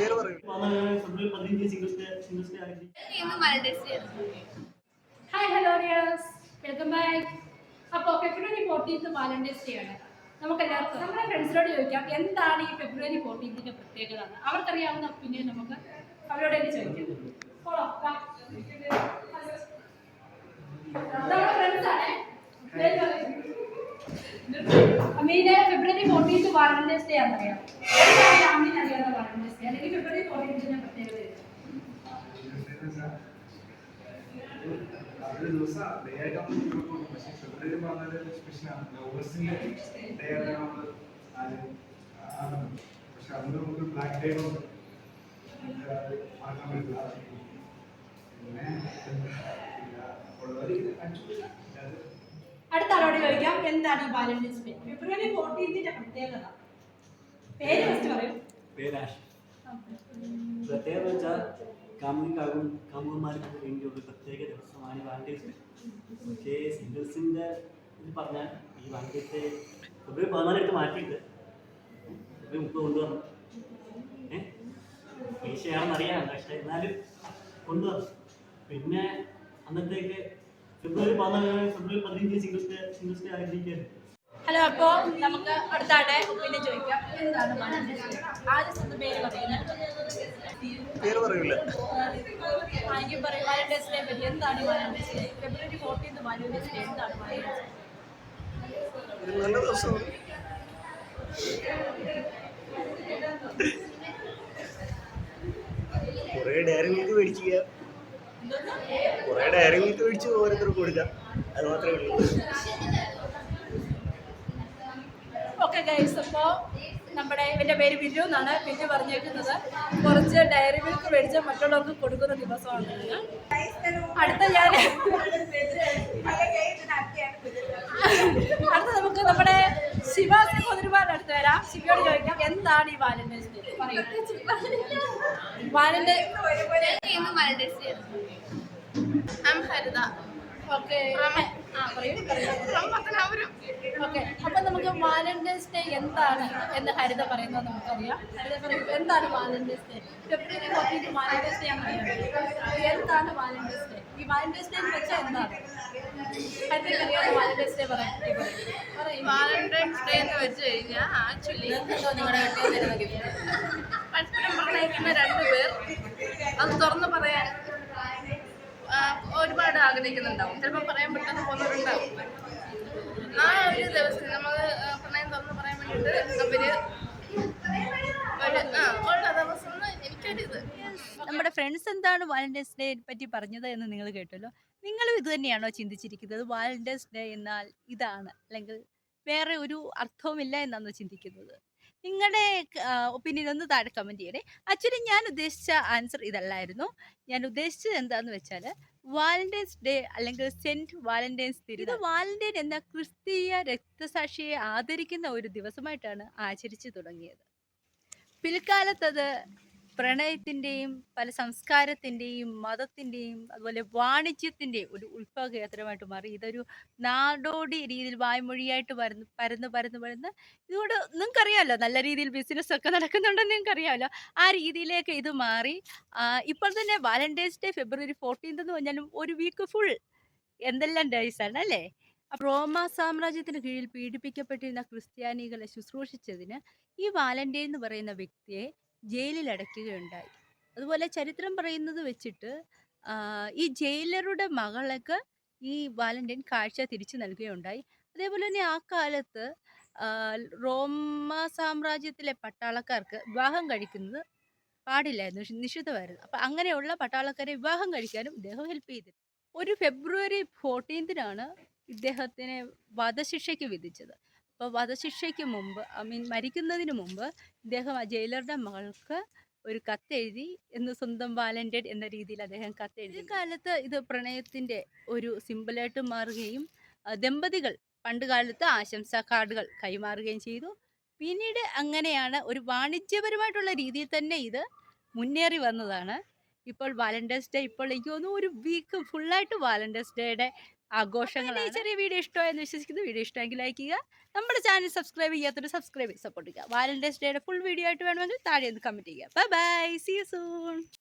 പേര് പറയൂ hi hello dears welcome back അപ്പോൾ ഫെബ്രുവരി ഫോർട്ടീൻത്ത് വാലന്റൈൻസ് ഡേ ആണ്. നമുക്ക് എല്ലാവർക്കും നമ്മുടെ ഫ്രണ്ട്സിനോട് ചോദിക്കാം എന്താണ് ഈ ഫെബ്രുവരി ഫോർട്ടീൻത്തിന്റെ പ്രത്യേകത എന്ന്? അവർക്കറിയാവുന്ന പിന്നെ നമുക്ക് അവരോട് തന്നെ ചോദിക്കാം പോളോ, വാ. നമ്മുടെ ഫ്രണ്ട്സ് ആണ് അമീന് ഫോർട്ടീൻത്ത് വാലന്റൈൻസ് ഡേ അറിയാവുന്ന വാലന്റൈൻസ് ഡേ അല്ലെങ്കിൽ ഫെബ്രുവരി പ്രത്യേകത ഡേ പക്ഷേ നമുക്ക് ബ്ലാക്ക് ഉണ്ട് മറക്കാൻ പറ്റില്ല. അടുത്ത ആളോട് ചോദിക്കാം എന്താണ് ഈ ബാലൻസ് ഡേ ഫെബ്രുവരി ഫോർട്ടീൻത്തിന്റെ പ്രത്യേകത പ്രത്യേകത വെച്ചാൽ കാമുകിക്കാകും കാമുകന്മാർക്ക് വേണ്ടിയുള്ള പ്രത്യേക ദിവസമാണ് വാലന്റൈൻസ് പക്ഷേ സിംഗിൾസിന്റെ ഇത് പറഞ്ഞാൽ ഈ വാലന്റൈൻസ് ഫെബ്രുവരി പതിനാലെടുത്ത് മാറ്റിയിട്ട് ഫെബ്രുവരി മുപ്പത് കൊണ്ടുവന്നു. ഏഹ് പക്ഷേ എന്നാലും കൊണ്ടുവന്നു. പിന്നെ അന്നത്തേക്ക് ഫെബ്രുവരി പതിനാല് ഫെബ്രുവരി പതിനഞ്ച് singles day singles day hello അപ്പോൾ നമുക്ക് അടുത്ത ആടെ പിന്നെ ചോദിക്കാം. എന്താണ് ആദ്യം സ്വന്തം പേര് പറയുന്നത് പേര് പറയൂല. ആദ്യം പറയും വാലന്റൈൻസ് ഡേ പറ്റി? എന്താണ് Valentine's day February fourteenth Valentine's day എന്താണ് വാലന്റൈൻസ് നല്ല ദിവസമാണ് കുറേ ഡയറി മിൽക്ക് മേടിക്കുക കുറേ ഡയറി മിൽക്ക് മേടിച്ച് ഓരോരുത്തർക്ക് കൊടുക്കാം അത് മാത്രമേ ഉള്ളൂ. ഗൈസ് നമ്മുടെ എന്റെ പേര് ബിജു എന്നാണ് ബിജു പറഞ്ഞേക്കുന്നത്. കുറച്ച് ഡയറി മിൽക്ക് മേടിച്ച് മറ്റുള്ളവർക്ക് കൊടുക്കുന്ന ദിവസമാണ് അടുത്ത ഞാൻ അടുത്ത നമുക്ക് നമ്മുടെ ശിവാസി കുതിരുമാരുടെ അടുത്ത് വരാം. ശിവയോട് ചോദിക്കാം എന്താണ് ഈ Valentine's day Valentine's Haritha okay okay അപ്പൊ നമുക്ക് വാലന്റൈൻസ് ഡേ എന്താണ് എന്ന് ഹരിത പറയുന്നത് നമുക്കറിയാം. ഹരിത പറയും എന്താണ് Valentine's day February Valentine's day ആണ് എന്താണ് വാലന്റൈൻസ് ഡേ ഈ വാലന്റൈൻസ് ഡേ എന്ന് വെച്ചാൽ എന്താണ്? വാലന്റൈൻസ് ഡേ പറയാം. വാലന്റൈൻസ് ഡേ എന്ന് വെച്ച് കഴിഞ്ഞാൽ ആക്ച്വലി പരസ്പരം പ്രണയിക്കുന്ന രണ്ടുപേർ അത് തുറന്ന് പറയാൻ ആഗ്രഹിക്കുന്നുണ്ടാവും. ചിലപ്പോൾ പറയാൻ പറ്റുന്ന പോകുന്നവരുണ്ടാവും ആ ഒരു ദിവസം നമ്മൾ പ്രണയം തുറന്ന് പറയാൻ വേണ്ടിയിട്ട് അവർ നമ്മുടെ ഫ്രണ്ട്സ് എന്താണ് വാലന്റൈൻസ് ഡേ പറ്റി പറഞ്ഞത് എന്ന് നിങ്ങൾ കേട്ടല്ലോ. നിങ്ങളും ഇത് തന്നെയാണോ ചിന്തിച്ചിരിക്കുന്നത്? വാലന്റൈൻസ് ഡേ എന്നാൽ ഇതാണ് അല്ലെങ്കിൽ വേറെ ഒരു അർത്ഥവുമില്ല എന്നാണ് ചിന്തിക്കുന്നത്? നിങ്ങളുടെ ഒപ്പീനിയൻ ഒന്ന് താഴെ കമന്റ് ചെയ്യണേ. ആക്ച്വലി ഞാൻ ഉദ്ദേശിച്ച ആൻസർ ഇതല്ലായിരുന്നു. ഞാൻ ഉദ്ദേശിച്ചത് എന്താന്ന് വെച്ചാൽ വാലന്റൈൻസ് ഡേ അല്ലെങ്കിൽ സെന്റ് വാലന്റൈൻസ് ദിനം ഇത് വാലന്റൈൻ എന്ന ക്രിസ്തീയ രക്തസാക്ഷിയെ ആദരിക്കുന്ന ഒരു ദിവസമായിട്ടാണ് ആചരിച്ചു തുടങ്ങിയത്. പിൽക്കാലത്തത് പ്രണയത്തിന്റെയും പല സംസ്കാരത്തിന്റെയും മതത്തിന്റെയും അതുപോലെ വാണിജ്യത്തിന്റെയും ഒരു ഉത്ഭവ കേന്ദ്രമായിട്ട് മാറി. ഇതൊരു നാടോടി രീതിയിൽ വായ്മൊഴിയായിട്ട് പരന്ന് പരന്ന് പരന്ന് പരന്ന്. ഇതുകൊണ്ട് നിങ്ങൾക്കറിയാമല്ലോ നല്ല രീതിയിൽ ബിസിനസ് ഒക്കെ നടക്കുന്നുണ്ടെന്ന് നിങ്ങൾക്കറിയാമല്ലോ. ആ രീതിയിലേക്ക് ഇത് മാറി. ഇപ്പോൾ തന്നെ വാലന്റൈൻസ് ഡേ ഫെബ്രുവരി ഫോർട്ടീൻത് എന്ന് പറഞ്ഞാലും ഒരു വീക്ക് ഫുൾ എന്തെല്ലാം ഡേയ്സ് ആണ് അല്ലേ? റോമ സാമ്രാജ്യത്തിന് കീഴിൽ പീഡിപ്പിക്കപ്പെട്ടിരുന്ന ക്രിസ്ത്യാനികളെ ശുശ്രൂഷിച്ചതിന് ഈ വാലന്റൈൻ എന്ന് പറയുന്ന വ്യക്തിയെ ജയിലിൽ അടയ്ക്കുകയുണ്ടായി അതുപോലെ ചരിത്രം പറയുന്നത് വെച്ചിട്ട് ഈ ജയിലറുടെ മകളൊക്കെ ഈ വാലന്റൈൻ കാഴ്ച തിരിച്ചു നൽകുകയുണ്ടായി. അതേപോലെ തന്നെ ആ കാലത്ത് റോമ സാമ്രാജ്യത്തിലെ പട്ടാളക്കാർക്ക് വിവാഹം കഴിക്കുന്നത് പാടില്ലായിരുന്നു നിഷ്- നിഷിദ്ധമായിരുന്നു. അപ്പം അങ്ങനെയുള്ള പട്ടാളക്കാരെ വിവാഹം കഴിക്കാനും ഇദ്ദേഹം ഹെൽപ്പ് ചെയ്തിരുന്നു. ഒരു ഫെബ്രുവരി ഫോർട്ടീൻത്തിനാണ് ഇദ്ദേഹത്തിനെ വധശിക്ഷയ്ക്ക് വിധിച്ചത്. അപ്പോൾ വധശിക്ഷയ്ക്ക് മുമ്പ് ഐ മീൻ മരിക്കുന്നതിന് മുമ്പ് ഇദ്ദേഹം ആ ജയിലറുടെ മകൾക്ക് ഒരു കത്തെഴുതി എന്ന് സ്വന്തം വാലന്റഡ് എന്ന രീതിയിൽ അദ്ദേഹം കത്തെഴുതി. കാലത്ത് ഇത് പ്രണയത്തിന്റെ ഒരു സിമ്പിളായിട്ട് മാറുകയും ദമ്പതികൾ പണ്ട് കാലത്ത് ആശംസാ കാർഡുകൾ കൈമാറുകയും ചെയ്തു. പിന്നീട് അങ്ങനെയാണ് ഒരു വാണിജ്യപരമായിട്ടുള്ള രീതിയിൽ തന്നെ ഇത് മുന്നേറി വന്നതാണ്. ഇപ്പോൾ വാലന്റൈൻസ് ഡേ ഇപ്പോൾ എനിക്ക് തോന്നുന്നു ഒരു വീക്ക് ഫുള്ളായിട്ട് വാലന്റൈൻസ് ഡേയുടെ ആഘോഷങ്ങളാണ്. ഈ ചെറിയ വീഡിയോ ഇഷ്ടമായെന്ന് വിശ്വസിക്കുന്നു വീഡിയോ ഇഷ്ടമെങ്കിൽ ലൈക്ക് ചെയ്യുക. നമ്മുടെ ചാനൽ സബ്സ്ക്രൈബ് ചെയ്യാത്തൊരു സബ്സ്ക്രൈബ് സപ്പോർട്ട് ചെയ്യുക. വാലന്റൈൻസ് ഡേയുടെ ഫുൾ വീഡിയോ ആയിട്ട് വേണമെങ്കിൽ താഴെ ഒന്ന് കമന്റ് ചെയ്യുക. Bye bye see you soon